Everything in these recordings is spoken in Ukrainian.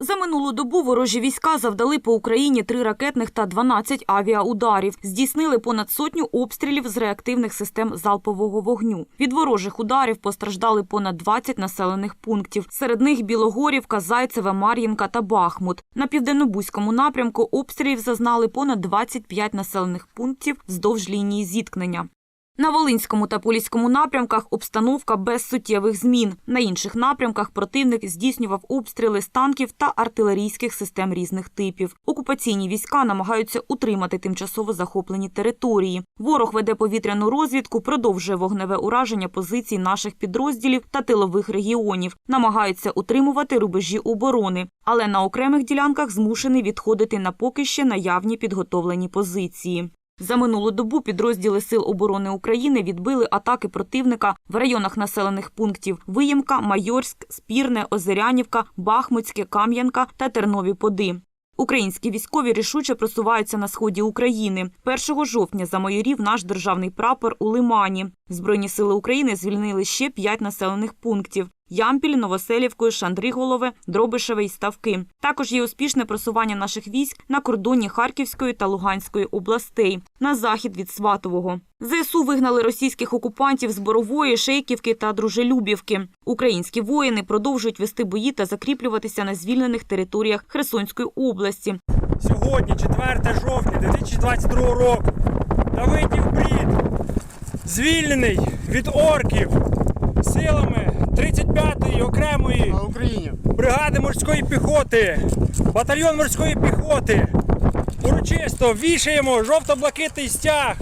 За минулу добу ворожі війська завдали по Україні три ракетних та 12 авіаударів. Здійснили понад сотню обстрілів з реактивних систем залпового вогню. Від ворожих ударів постраждали понад 20 населених пунктів. Серед них Білогорівка, Зайцеве, Мар'їнка та Бахмут. На південнобузькому напрямку обстрілів зазнали понад 25 населених пунктів вздовж лінії зіткнення. На Волинському та Поліському напрямках обстановка без суттєвих змін. На інших напрямках противник здійснював обстріли з танків та артилерійських систем різних типів. Окупаційні війська намагаються утримати тимчасово захоплені території. Ворог веде повітряну розвідку, продовжує вогневе ураження позицій наших підрозділів та тилових регіонів, намагається утримувати рубежі оборони, але на окремих ділянках змушений відходити на поки ще наявні підготовлені позиції. За минулу добу підрозділи Сил оборони України відбили атаки противника в районах населених пунктів Виємка, Майорськ, Спірне, Озерянівка, Бахмутське, Кам'янка та Тернові Поди. Українські військові рішуче просуваються на сході України. 1 жовтня за майорів наш державний прапор у Лимані. Збройні сили України звільнили ще п'ять населених пунктів: Ямпіль, Новоселівкою, Шандриголове, Дробишеве і Ставки. Також є успішне просування наших військ на кордоні Харківської та Луганської областей на захід від Сватового. ЗСУ вигнали російських окупантів з Борової, Шейківки та Дружелюбівки. Українські воїни продовжують вести бої та закріплюватися на звільнених територіях Херсонської області. Сьогодні, 4 жовтня 2022 року, Давидів Брід звільнений від орків силами 35-ї окремої бригади морської піхоти, батальйон морської піхоти. Урочисто вішаємо жовто-блакитний стяг.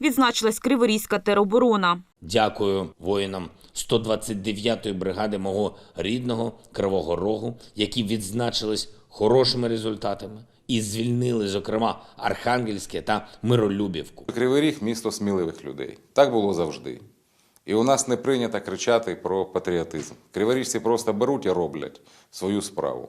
Відзначилась Криворізька тероборона. Дякую воїнам 129-ї бригади мого рідного Кривого Рогу, які відзначились хорошими результатами і звільнили, зокрема, Архангельське та Миролюбівку. Кривий Ріг місто сміливих людей. Так було завжди. І у нас не прийнято кричати про патріотизм. Криворіжці просто беруть і роблять свою справу.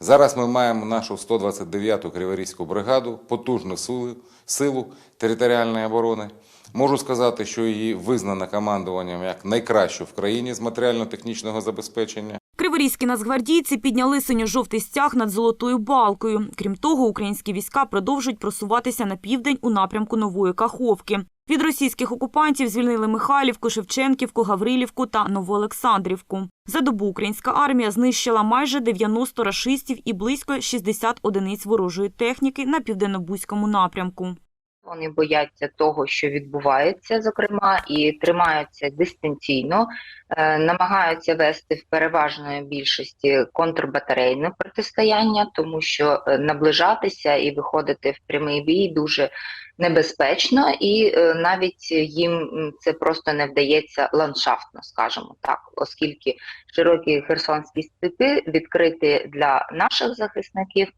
Зараз ми маємо нашу 129-ту Криворізьку бригаду, потужну силу, силу територіальної оборони. Можу сказати, що її визнано командуванням як найкращу в країні з матеріально-технічного забезпечення. Криворізькі нацгвардійці підняли синьо-жовтий стяг над Золотою Балкою. Крім того, українські війська продовжують просуватися на південь у напрямку Нової Каховки. Від російських окупантів звільнили Михайлівку, Шевченківку, Гаврилівку та Новоолександрівку. За добу українська армія знищила майже 90 рашистів і близько 60 одиниць ворожої техніки на південнобузькому напрямку. Вони бояться того, що відбувається, зокрема, і тримаються дистанційно, е, намагаються вести в переважної більшості контрбатарейне протистояння, тому що е, наближатися і виходити в прямий бій дуже небезпечно, і е, навіть їм це просто не вдається ландшафтно, скажімо так, оскільки широкі херсонські степи відкриті для наших захисників.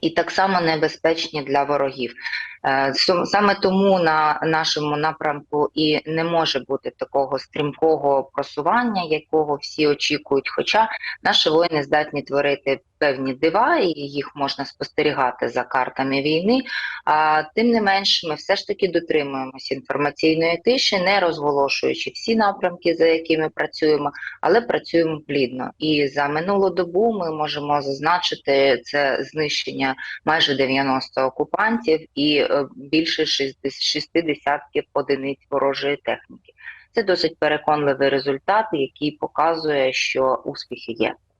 І так само небезпечні для ворогів. Е, Саме тому на нашому напрямку і не може бути такого стрімкого просування, якого всі очікують. Хоча наші воїни здатні творити певні дива, і їх можна спостерігати за картами війни. А тим не менш, ми все ж таки дотримуємося інформаційної тиші, не розголошуючи всі напрямки, за якими працюємо, але працюємо плідно. І за минулу добу ми можемо зазначити це знищення майже 90 окупантів і більше 60 60 одиниць ворожої техніки. Це досить переконливий результат, який показує, що успіхи є.